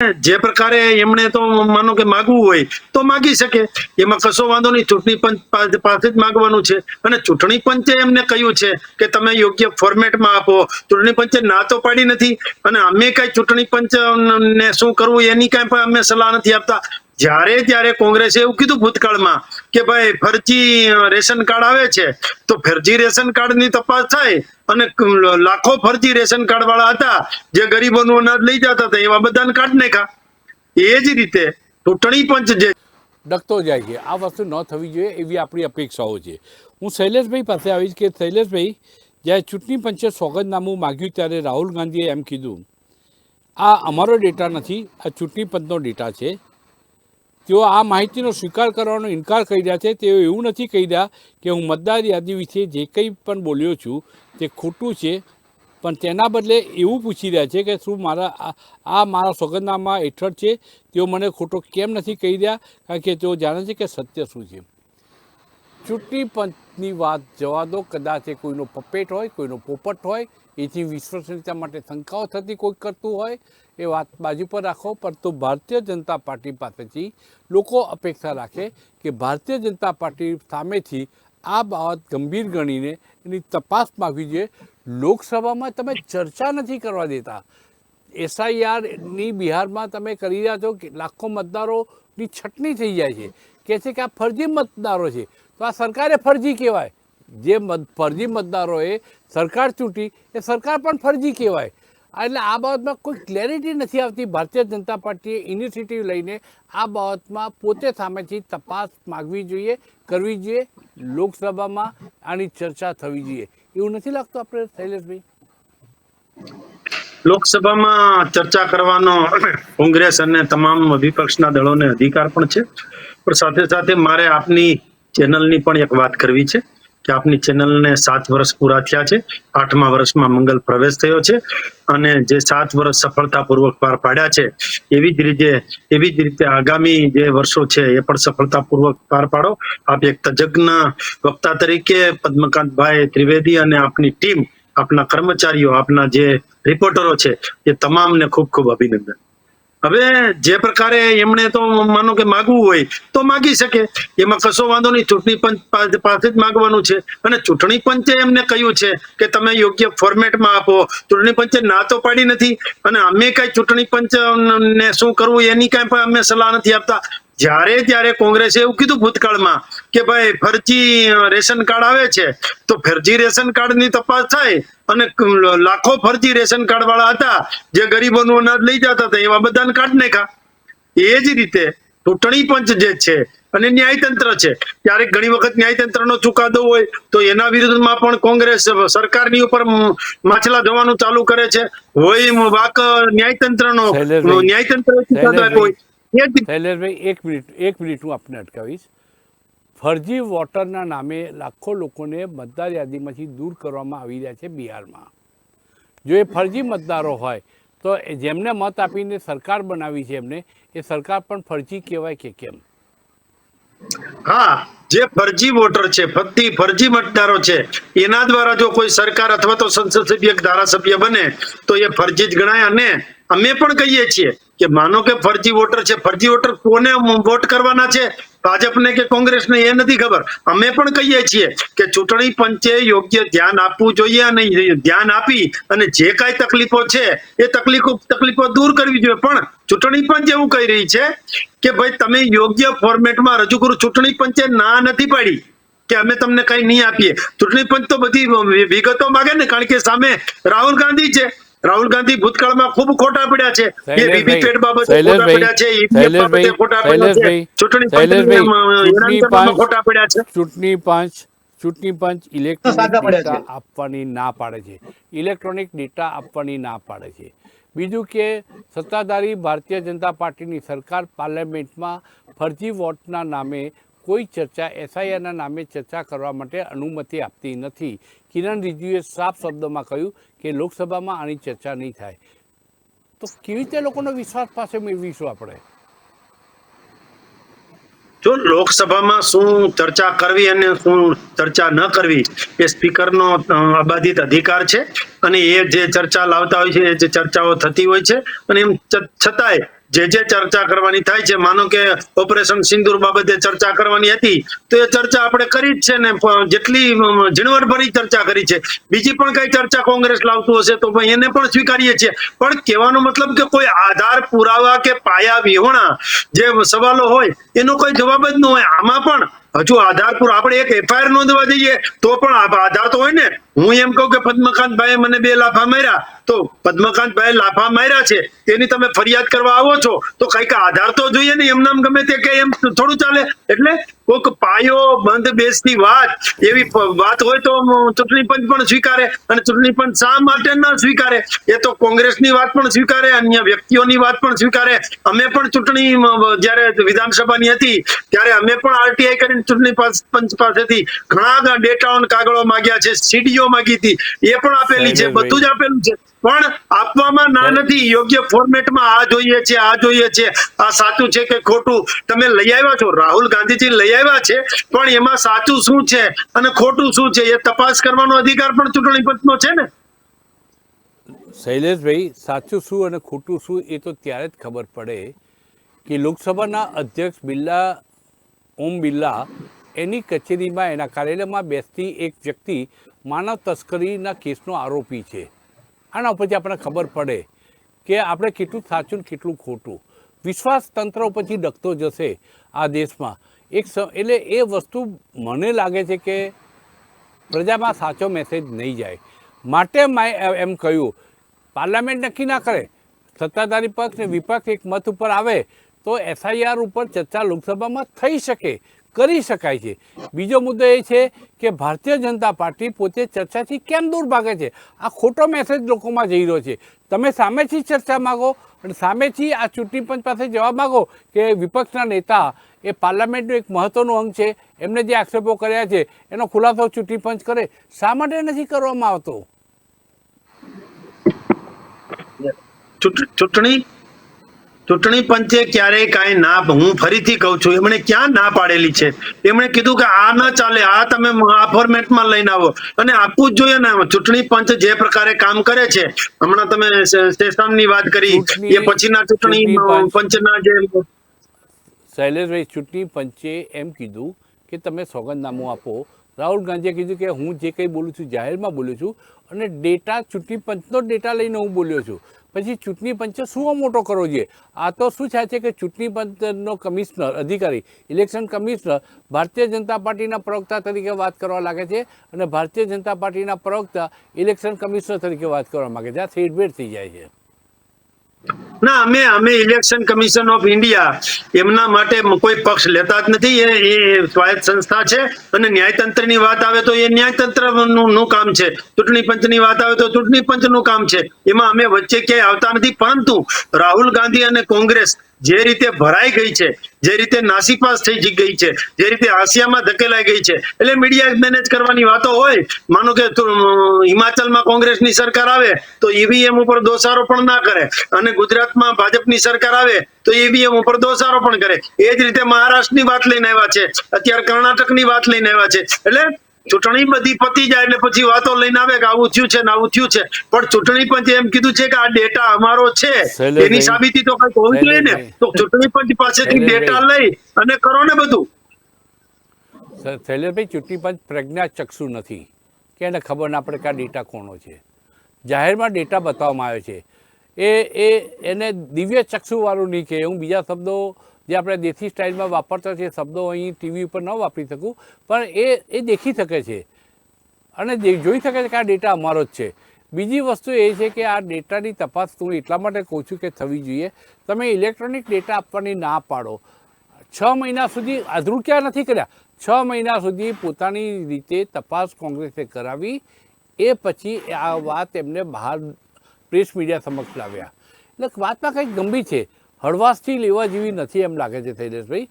જે પ્રકારે એમણે તો માનો કે માગવું હોય તો માગી શકે. એમાં કશો વાંધો નહીં, ચૂંટણી પંચ પાસે જ માગવાનું છે. અને ચૂંટણી પંચે એમને કહ્યું છે કે તમે યોગ્ય ફોર્મેટમાં આપો. ચૂંટણી પંચે ના તો પાડી નથી. અને અમે કઈ ચૂંટણી પંચ ને શું કરવું એની કઈ પણ અમે સલાહ નથી આપતા. જ્યારે ત્યારે કોંગ્રેસે એવું કીધું ભૂતકાળમાં કે ભાઈ ફરજી રેશન કાર્ડ આવે છે, તો ફરજી રેશન કાર્ડની તપાસ થાય અને લાખો ફરજી રેશન કાર્ડ વાળા હતા, જે ગરીબોનું અનાજ લઈ જતા હતા, એવા બધાને કાઢ નાખ્યા. એ જ રીતે ચૂંટણી પંચ જે ડગતો જાય છે. આ વસ્તુ ન થવી જોઈએ એવી આપણી અપેક્ષાઓ છે. હું શૈલેષભાઈ પાસે આવીશ કે શૈલેષભાઈ, જ્યારે ચૂંટણી પંચે સોગંદનામું માગ્યું ત્યારે રાહુલ ગાંધીએ એમ કીધું, આ અમારો ડેટા નથી, આ ચૂંટણી પંચનો ડેટા છે. તેઓ આ માહિતીનો સ્વીકાર કરવાનો ઇનકાર કરી રહ્યા છે. તેઓ એવું નથી કહી રહ્યા કે હું મતદાર યાદી વિશે જે કંઈ પણ બોલ્યો છું, તે ખોટું છે. પણ તેના બદલે એવું પૂછી રહ્યા છે કે શું મારા આ- મારા સોગંદનામા હેઠળ છે? તેઓ મને ખોટો કેમ નથી કહી રહ્યા? કારણ કે તેઓ જાણે છે કે સત્ય શું છે. ચૂંટણી પંચની વાત જવા દો, કદાચ એ કોઈનો પપેટ હોય, કોઈનો પોપટ હોય, એથી વિશ્વસનીયતા માટે શંકાઓ થતી કોઈ કરતું હોય, એ વાત બાજુ પર રાખો. પરંતુ ભારતીય જનતા પાર્ટી પાસેથી લોકો અપેક્ષા રાખે કે ભારતીય જનતા પાર્ટી સામેથી આ બાબત ગંભીર ગણીને એની તપાસ માગવી જોઈએ લોકસભામાં તમે ચર્ચા નથી કરવા દેતા. એસઆઈઆરની બિહારમાં તમે કરી રહ્યા છો કે લાખો મતદારોની છટણી થઈ જાય છે. કે છે કે આ ફરજી મતદારો છે. તો આ સરકારે ફરજી કહેવાય. જે ફરજી મતદારોએ સરકાર ચૂંટી, એ સરકાર પણ ફરજી કહેવાય. એટલે આ બાબતમાં કોઈ ક્લેરિટી નથી આવતી. ભારતીય જનતા પાર્ટીએ ઇનિશિયેટિવ લઈને આ બાબતમાં પોતે સામેથી તપાસ માગવી જોઈએ, કરવી જોઈએ, લોકસભામાં આની ચર્ચા થવી જોઈએ. એવું નથી લાગતું આપણે, શૈલેષભાઈ? લોકસભામાં ચર્ચા કરવાનો કોંગ્રેસ અને તમામ વિપક્ષના દળોને અધિકાર પણ છે. પણ સાથે સાથે મારે આપની ચેનલની પણ એક વાત કરવી છે કે આપની ચેનલને સાત વર્ષ પૂરા થયા છે. આઠમા વર્ષમાં મંગલ પ્રવેશ થયો છે અને જે સાત વર્ષ સફળતાપૂર્વક પાર પાડ્યા છે, એવી જ રીતે, એવી જ રીતે આગામી જે વર્ષો છે એ પણ સફળતાપૂર્વક પાર પાડો. આપ એક તજજ્ઞ વક્તા તરીકે પદ્મકાંતભાઈ ત્રિવેદી અને આપની ટીમ, આપના કર્મચારીઓ, આપના જે રિપોર્ટરો છે, એ તમામને ખૂબ ખૂબ અભિનંદન. હવે જે પ્રકારે એમણે તો માનો કે માગવું હોય, તો માગી શકે. એમાં કશો વાંધો નહીં, ચૂંટણી પંચ પાસે જ માગવાનું છે. અને ચૂંટણી પંચે એમને કહ્યું છે કે તમે યોગ્ય ફોર્મેટમાં આપો. ચૂંટણી પંચે ના તો પાડી નથી. અને અમે કઈ ચૂંટણી પંચ ને શું કરવું એની કઈ પણ અમે સલાહ નથી આપતા. જ્યારે ત્યારે કોંગ્રેસે એવું કીધું ભૂતકાળમાં કે ભાઈ ફરજી રેશન કાર્ડ આવે છે તો ફરજી રેશન કાર્ડની તપાસ થાય અને લાખો ફરજી રેશન કાર્ડ વાળા હતા જે ગરીબોનું અનાજ લઈ જતા હતા એવા બધાને કાઢ નાખ્યા. એ જ રીતે ચૂંટણી પંચ જે છે અને ન્યાયતંત્ર છે ક્યારેક ઘણી વખત ન્યાયતંત્રનો ચુકાદો હોય તો એના વિરુદ્ધમાં પણ કોંગ્રેસ સરકારની ઉપર માછલા જવાનું ચાલુ કરે છે. હોય વાક ન્યાયતંત્રનો ન્યાયતંત્ર ચુકાદો આપ્યો હોય. શૈલેષભાઈ એક મિનિટ એક મિનિટ હું આપને અટકાવીશ. ફરજી વોટરના નામે લાખો લોકોને મતદાર યાદીમાંથી દૂર કરવામાં આવી રહ્યા છે બિહારમાં. જો એ ફરજી મતદારો હોય તો જેમને મત આપીને સરકાર બનાવી છે એમને એ સરકાર પણ ફરજી કહેવાય કે કેમ? હા જે ફરજી વોટર છે ફક્ત ફરજી મતદારો છે એના દ્વારા જો કોઈ સરકાર અથવા તો સંસદ સભ્ય ધારાસભ્ય બને તો એ ફરજી જ ગણાય અને અમે પણ કહીએ છીએ કે માનો કે ફરજી વોટર છે, ફરજી વોટર કોને વોટ કરવાના છે? ભાજપને કે કોંગ્રેસને એ નથી ખબર. અમે પણ કહીએ છીએ કે ચૂંટણી પંચે યોગ્ય ધ્યાન આપવું જોઈએ અને ધ્યાન આપી અને જે કાંઈ તકલીફો છે, એ તકલીફો તકલીફો દૂર કરવી જોઈએ. પણ ચૂંટણી પંચ એવું કહી રહી છે કે ભાઈ તમે યોગ્ય ફોર્મેટમાં રજૂ કરો. ચૂંટણી પંચે ના નથી પાડી કે અમે તમને કઈ નહીં આપીએ. ચૂંટણી પંચ તો બધી વિગતો માગે ને, કારણ કે સામે રાહુલ ગાંધી છે. રાહુલ ગાંધી ભૂતકાળમાં ખૂબ ખોટા પડ્યા છે. એ વીવીપેટ બાબતે ખોટા પડ્યા છે. EVM બાબતે ખોટા પડ્યા છે. ચૂંટણી શૈલેષભાઈ, પંચને હેરાન ચૂંટણી કરવામાં પાંચ- ખોટા પડ્યા છે. ચૂંટણી પંચ ચૂંટણી પંચ ઇલેક્ટ્રોનિક સાચા પડ્યા છે. ડેટા આપવાની ના પાડે છે. ઇલેક્ટ્રોનિક ડેટા આપવાની ના પાડે છે. બીજું કે સત્તાધારી ભારતીય જનતા પાર્ટીની સરકાર પાર્લામેન્ટમાં ફરજી વોટના નામે કોઈ ચર્ચા, એસઆઈઆરના નામે ચર્ચા કરવા માટે અનુમતિ આપતી નથી. કિરણ રિજ્જુએ સાફ શબ્દોમાં કહ્યું કે લોકસભામાં આની ચર્ચા નહીં થાય. તો કેવી રીતે લોકોનો વિશ્વાસ પાસે મેળવીશું આપણે? જો લોકસભામાં શું ચર્ચા કરવી અને શું ચર્ચા ન કરવી એ સ્પીકરનો અબાધિત અધિકાર છે. અને એ જે ચર્ચા લાવતા હોય છે, એ જે ચર્ચાઓ થતી હોય છે. અને એમ છતાંય જે જે ચર્ચા કરવાની થાય છે, માનો કે ઓપરેશન સિંદુર બાબતે ચર્ચા કરવાની હતી, તો એ ચર્ચા આપણે કરી જ છે ને જેટલી ઝીણવટભરી ચર્ચા કરી છે. બીજી પણ કઈ ચર્ચા કોંગ્રેસ લાવતું હશે, તો એને પણ સ્વીકારીએ છીએ. પણ કહેવાનો મતલબ કે કોઈ આધાર પુરાવા કે પાયા વિહોણા જે સવાલો હોય, એનો કોઈ જવાબ જ ન હોય. આમાં પણ હજુ આધાર પુર, આપણે એક એફઆઈઆર નોંધવા જઈએ, તો પણ આધાર તો હોય ને હું એમ કહું કે પદ્મકાંતભાઈએ મને બે લાફા માર્યા. તો પદ્મકાંતભાઈ લાફા માર્યા છે, તેની તમે ફરિયાદ કરવા આવો છો, તો કંઈક આધાર તો જોઈએ ને એમ નામ ગમે તે કે એમ થોડું ચાલે. એટલે કોઈક પાયો બંધ બેસતી વાત, એવી વાત હોય તો ચૂંટણી પંચ પણ સ્વીકારે, અને ચૂંટણી પંચ શા માટે ન સ્વીકારે? એ તો કોંગ્રેસની વાત પણ સ્વીકારે, અન્ય વ્યક્તિઓની વાત પણ સ્વીકારે. અમે પણ ચૂંટણી જયારે વિધાનસભાની હતી, ત્યારે અમે પણ આરટીઆઈ કરીને ચૂંટણી પંચ પાસેથી ઘણા ડેટા અને કાગળો માંગ્યા છે. સીડીઓ માંગી હતી. એ પણ આપેલી છે બધું જ આપેલું છે. પણ આપવામાં ના નથી યોગ્ય ફોર્મેટમાં આ જોઈએ છે આ જોઈએ છે. આ સાચું છે કે ખોટું? તમે લઈ આવ્યા છો? રાહુલ ગાંધીજી લઈ આવ્યા છે પણ એમાં સાચું શું છે અને ખોટું શું છે એ તપાસ કરવાનો અધિકાર પણ ચૂંટણી પંચનો છે ને? શૈલેષભાઈ સાચું શું અને ખોટું શું એ તો ત્યારે જ ખબર પડે કે લોકસભાના અધ્યક્ષ બિરલા ઓમ બિરલા એની કચેરીમાં, એના કાર્યાલયમાં બેસતી એક વ્યક્તિ માનવ તસ્કરીના કેસનો આરોપી છે. આના ઉપરથી આપણને ખબર પડે કે આપણે કેટલું સાચું કેટલું ખોટું. વિશ્વાસ તંત્ર ઉપરથી ડકતો જશે આ દેશમાં. એક એટલે એ વસ્તુ મને લાગે છે કે પ્રજામાં સાચો મેસેજ નહીં જાય. માટે મેં એમ કહ્યું પાર્લામેન્ટ નક્કી ના કરે. સત્તાધારી પક્ષ ને વિપક્ષ એક મત ઉપર આવે તો એફઆઈઆર ઉપર ચર્ચા લોકસભામાં થઈ શકે. કરી શકાય છે. બીજો મુદ્દો એ છે કે ભારતીય જનતા પાર્ટી પોતે ચર્ચાથી કેમ દૂર ભાગે છે? આ ખોટો મેસેજ લોકોમાં જઈ રહ્યો છે. તમે સામેથી ચર્ચા માગો અને સામેથી આ ચૂંટણી પંચ પાસે જવાબ માગો કે વિપક્ષના નેતા એ પાર્લામેન્ટનું એક મહત્ત્વનું અંગ છે. એમને જે આક્ષેપો કર્યા છે, એનો ખુલાસો ચૂંટણી પંચ કરે, શા માટે નથી કરવામાં આવતો? ચૂંટણી ચૂંટણી પંચે ક્યારેય કાંઈ ના હું ફરીથી કહું છું એમણે ક્યાં ના પાડેલી છે? એમણે કીધું કે આ ન ચાલે આ તમે આ ફોર્મેટમાં લઈને આવો. અને આપવું જ જોઈએ ને ચૂંટણી પંચ જે પ્રકારે કામ કરે છે હમણાં તમે સે- સેશનની વાત કરી એ પછીના ચૂંટણી પંચના જે શૈલેષભાઈ ચૂંટણી પંચે એમ કીધું કે તમે સોગંદનામું આપો. રાહુલ ગાંધીએ કીધું કે હું જે કંઈ બોલું છું જાહેરમાં બોલું છું અને ડેટા ચૂંટણી પંચનો ડેટા લઈને હું બોલ્યો છું. પછી ચૂંટણી પંચે શું મોટો કરવો જોઈએ આ તો શું થાય છે કે ચૂંટણી પંચનો કમિશનર, અધિકારી, ઇલેક્શન કમિશનર ભારતીય જનતા પાર્ટીના પ્રવક્તા તરીકે વાત કરવા લાગે છે અને ભારતીય જનતા પાર્ટીના પ્રવક્તા ઇલેક્શન કમિશનર તરીકે વાત કરવા માગે છે. આ સેડભેટ થઈ જાય છે. ના, અમે અમે ઇલેક્શન કમિશન ઓફ ઇન્ડિયા એમના માટે કોઈ પક્ષ લેતા જ નથી. એ સ્વાયત્ત સંસ્થા છે અને ન્યાયતંત્રની વાત આવે તો એ ન્યાયતંત્રનું કામ છે. ચૂંટણી પંચની વાત આવે તો ચૂંટણી પંચનું કામ છે. એમાં અમે વચ્ચે ક્યાંય આવતા નથી. પરંતુ રાહુલ ગાંધી અને કોંગ્રેસ જે રીતે ભરાઈ ગઈ છે, જે રીતે નાસીપાસ થઈ ગઈ છે, જે રીતે આસિયામાં ધકેલાઈ ગઈ છે, એટલે મીડિયા મેનેજ કરવાની વાતો હોય, માનો કે હિમાચલમાં કોંગ્રેસની સરકાર આવે, તો ઈવીએમ ઉપર દોષારોપણ ના કરે, અને ગુજરાતમાં ભાજપની સરકાર આવે, તો ઈવીએમ ઉપર દોષારોપણ કરે. એ જ રીતે મહારાષ્ટ્રની વાત લઈને આવ્યા છે, અત્યારે કર્ણાટકની વાત લઈને આવ્યા છે, એટલે ચૂંટણી બધી પતી જાય એટલે પછી વાતો લઈને આવે કે આવું થયું છે ને આવું થયું છે. પણ ચૂંટણી પંચે એમ કીધું છે કે આ ડેટા અમારો છે. એની સાબિતી તો કઈ હોવી જોઈએ ને. તો ચૂંટણી પંચ પાસેથી ડેટા લઈ અને કરો ને બધું. શૈલેષભાઈ ચૂંટણી પંચ પ્રજ્ઞાચક્ષુ નથી. કે એને ખબર ના પડે કે આ ડેટા કોનો છે? જાહેરમાં ડેટા બતાવવામાં આવે છે. એ એ એને દિવ્ય ચક્ષુવાળું નહીં કે હું બીજા શબ્દો જે આપણે દેશી સ્ટાઇલમાં વાપરતા છે, શબ્દો અહીં ટીવી ઉપર ન વાપરી શકું, પણ એ એ દેખી શકે છે. અને જોઈ શકે છે કે આ ડેટા અમારો જ છે. બીજી વસ્તુ એ છે કે આ ડેટાની તપાસ હું એટલા માટે કહું છું કે થવી જોઈએ. તમે ઇલેક્ટ્રોનિક ડેટા આપવાની ના પાડો. છ મહિના સુધી અધરું ક્યાં નથી કર્યા? છ મહિના સુધી પોતાની રીતે તપાસ કોંગ્રેસે કરાવી. એ પછી આ વાત એમને બહાર પ્રેસ મીડિયા સમક્ષ લાવ્યા. એટલે વાતમાં કંઈક ગંભીર છે. હળવાશથી લેવા જેવી નથી એમ લાગે છે શૈલેષભાઈ.